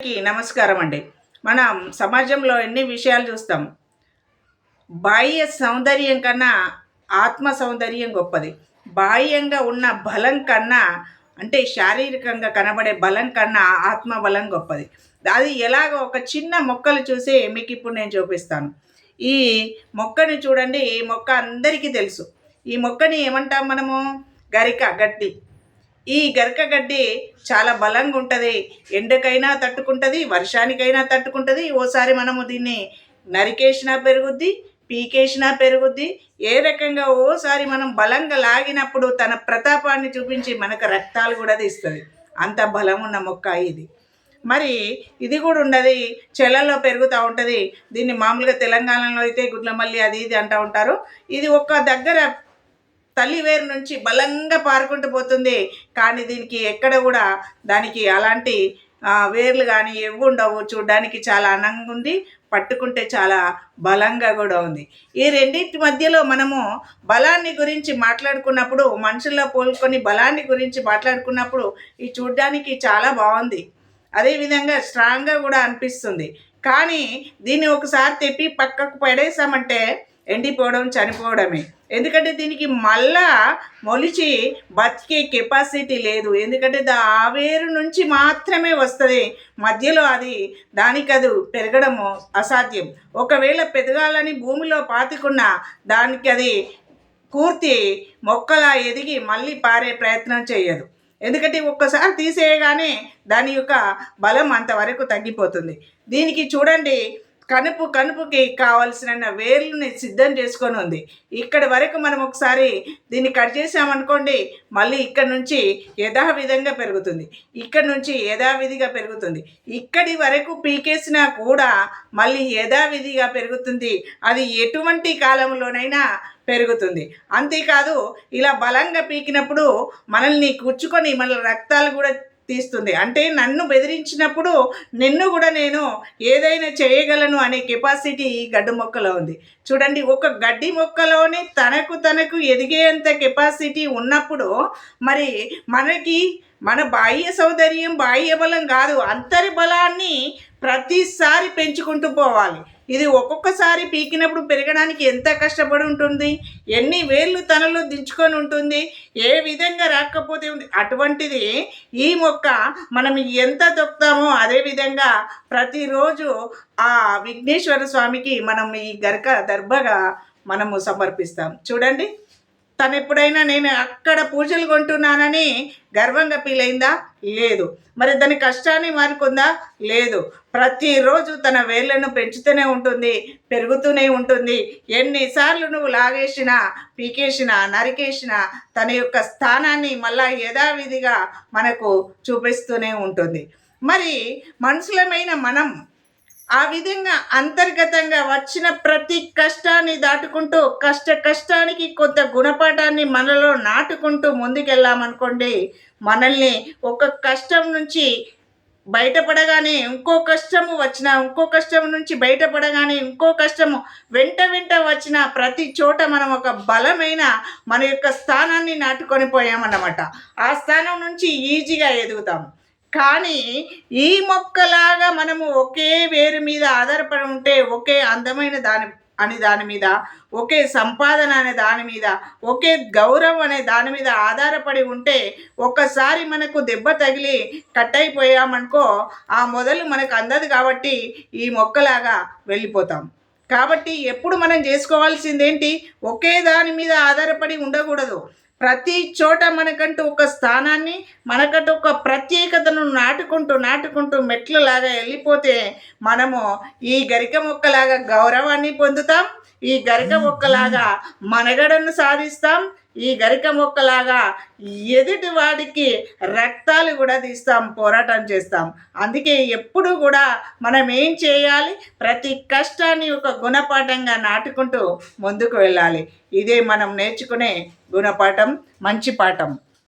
అందరికీ నమస్కారం అండి. మనం సమాజంలో ఎన్ని విషయాలు చూస్తాం. బాహ్య సౌందర్యం కన్నా ఆత్మ సౌందర్యం గొప్పది. బాహ్యంగా ఉన్న బలం కన్నా అంటే శారీరకంగా కనబడే బలం కన్నా ఆత్మ బలం గొప్పది. అది ఎలాగో ఒక చిన్న మొక్కలు చూసి మీకు ఇప్పుడు నేను చూపిస్తాను. ఈ మొక్కని చూడండి ఈ మొక్క అందరికీ తెలుసు. ఈ మొక్కని ఏమంటాం మనము? గరిక గడ్డి. ఈ గరక గడ్డి చాలా బలంగా ఉంటుంది ఎండకైనా తట్టుకుంటుంది వర్షానికైనా తట్టుకుంటుంది. ఓసారి మనము దీన్ని నరికేసినా పెరుగుద్ది పీకేసినా పెరుగుద్ది. ఏ రకంగా ఓసారి మనం బలంగా లాగినప్పుడు తన ప్రతాపాన్ని చూపించి మనకు రక్తాలు కూడా తీస్తుంది. అంత బలం ఉన్న మొక్క ఇది. మరి ఇది కూడా ఉండదు. చెలల్లో పెరుగుతూ ఉంటుంది. దీన్ని మామూలుగా తెలంగాణలో అయితే గుడ్లమల్లి అది ఇది అంటూ ఉంటారు. ఇది ఒక్క దగ్గర తల్లి వేరు నుంచి బలంగా పారుకుంటూ పోతుంది. కానీ దీనికి ఎక్కడ కూడా దానికి అలాంటి వేర్లు కానీ ఎవ్వు ఉండవు. చూడడానికి చాలా అందంగా ఉంది. పట్టుకుంటే చాలా బలంగా కూడా ఉంది. ఈ రెండింటి మధ్యలో మనము బలాన్ని గురించి మాట్లాడుకున్నప్పుడు మనుషుల్లో పోల్కొని బలాన్ని గురించి మాట్లాడుకున్నప్పుడు ఇది చూడడానికి చాలా బాగుంది. అదేవిధంగా స్ట్రాంగ్గా కూడా అనిపిస్తుంది. కానీ దీన్ని ఒకసారి తెప్పి పక్కకు పడేసామంటే ఎండిపోవడం చనిపోవడమే. ఎందుకంటే దీనికి మళ్ళా మొలిచి బతికే కెపాసిటీ లేదు. ఎందుకంటే దా ఆవేరు నుంచి మాత్రమే వస్తుంది. మధ్యలో అది దానికి అది పెరగడము అసాధ్యం. ఒకవేళ పెరగాలని భూమిలో పాతుకున్న దానికి అది పూర్తి మొక్కలా ఎదిగి మళ్ళీ పారే ప్రయత్నం చేయదు. ఎందుకంటే ఒక్కసారి తీసేయగానే దాని యొక్క బలం అంతవరకు తగ్గిపోతుంది. దీనికి చూడండి కనుపు కనుపుకి కావాల్సిన వేర్లని సిద్ధం చేసుకొని ఉంది. ఇక్కడి వరకు మనం ఒకసారి దీన్ని కట్ చేసామనుకోండి మళ్ళీ ఇక్కడ నుంచి యథావిధంగా పెరుగుతుంది. ఇక్కడ నుంచి యథావిధిగా పెరుగుతుంది. ఇక్కడి వరకు పీకేసినా కూడా మళ్ళీ యథావిధిగా పెరుగుతుంది. అది ఎటువంటి కాలంలోనైనా పెరుగుతుంది. అంతేకాదు ఇలా బలంగా పీకినప్పుడు మనల్ని కూర్చుకొని మన రక్తాలు కూడా తీస్తుంది. అంటే నన్ను బెదిరించినప్పుడు నిన్ను కూడా నేను ఏదైనా చేయగలను అనే కెపాసిటీ ఈ గడ్డి మొక్కలో ఉంది. చూడండి ఒక గడ్డి మొక్కలోనే తనకు తనకు ఎదిగేంత కెపాసిటీ ఉన్నప్పుడు మరి మనకి మన బాహ్య సౌందర్యం బాహ్య బలం కాదు అంతరి బలాన్ని ప్రతిసారి పెంచుకుంటూ పోవాలి. ఇది ఒక్కొక్కసారి పీకినప్పుడు పెరగడానికి ఎంత కష్టపడి ఉంటుంది? ఎన్ని వేళ్ళు తనలో దించుకొని ఉంటుంది? ఏ విధంగా రాకపోతే ఉంది? అటువంటిది ఈ మొక్క మనం ఎంత తొక్కుతామో అదే విధంగా ప్రతిరోజు ఆ విఘ్నేశ్వర స్వామికి మనం ఈ గరక దర్భగా మనము సమర్పిస్తాం. చూడండి. తను ఎప్పుడైనా నేను అక్కడ పూజలు కొంటున్నానని గర్వంగా ఫీల్ అయిందా? లేదు. మరి దాని కష్టాన్ని మానుకుందా? లేదు. ప్రతిరోజు తన వేళ్ళను పెంచుతూనే ఉంటుంది పెరుగుతూనే ఉంటుంది. ఎన్నిసార్లు నువ్వు లాగేసినా పీకేసినా నరికేసినా తన యొక్క స్థానాన్ని మళ్ళా యథావిధిగా మనకు చూపిస్తూనే ఉంటుంది. మరి మనుషులమైన మనం ఆ విధంగా అంతర్గతంగా వచ్చిన ప్రతి కష్టాన్ని దాటుకుంటూ కష్ట కష్టానికి కొంత గుణపాఠాన్ని మనలో నాటుకుంటూ ముందుకెళ్ళామనుకోండి మనల్ని ఒక కష్టం నుంచి బయటపడగానే ఇంకో కష్టము వచ్చిన ఇంకో కష్టం నుంచి బయటపడగానే ఇంకో కష్టము వెంట వెంట వచ్చిన ప్రతి చోట మనం ఒక బలమైన మన యొక్క స్థానాన్ని నాటుకొని పోయామన్నమాట. ఆ స్థానం నుంచి ఈజీగా ఎదుగుతాం. కానీ ఈ మొక్కలాగా మనము ఒకే వేరు మీద ఆధారపడి ఉంటే ఒకే అందమైన దాని అని దాని మీద ఒకే సంపాదన అనే దాని మీద ఒకే గౌరవం అనే దాని మీద ఆధారపడి ఉంటే ఒక్కసారి మనకు దెబ్బ తగిలి కట్ అయిపోయామనుకో ఆ మొదలు మనకు అందదు కాబట్టి ఈ మొక్కలాగా వెళ్ళిపోతాం. కాబట్టి ఎప్పుడు మనం చేసుకోవాల్సిందేంటి? ఒకే దాని మీద ఆధారపడి ఉండకూడదు. ప్రతి చోట మనకంటూ ఒక స్థానాన్ని మనకంటూ ఒక ప్రత్యేకతను నాటుకుంటూ నాటుకుంటూ మెట్లలాగా వెళ్ళిపోతే మనము ఈ గరిక మొక్కలాగా గౌరవాన్ని పొందుతాం ఈ గరిక మొక్కలాగా మనగడను సాధిస్తాం ఈ గరిక మొక్కలాగా ఎదుటి వాడికి రక్తాలు కూడా తీస్తాం పోరాటం చేస్తాం. అందుకే ఎప్పుడు కూడా మనం ఏం చేయాలి? ప్రతి కష్టాన్ని ఒక గుణపాఠంగా నాటుకుంటూ ముందుకు వెళ్ళాలి. ఇదే మనం నేర్చుకునే గుణపాఠం మంచి పాఠం.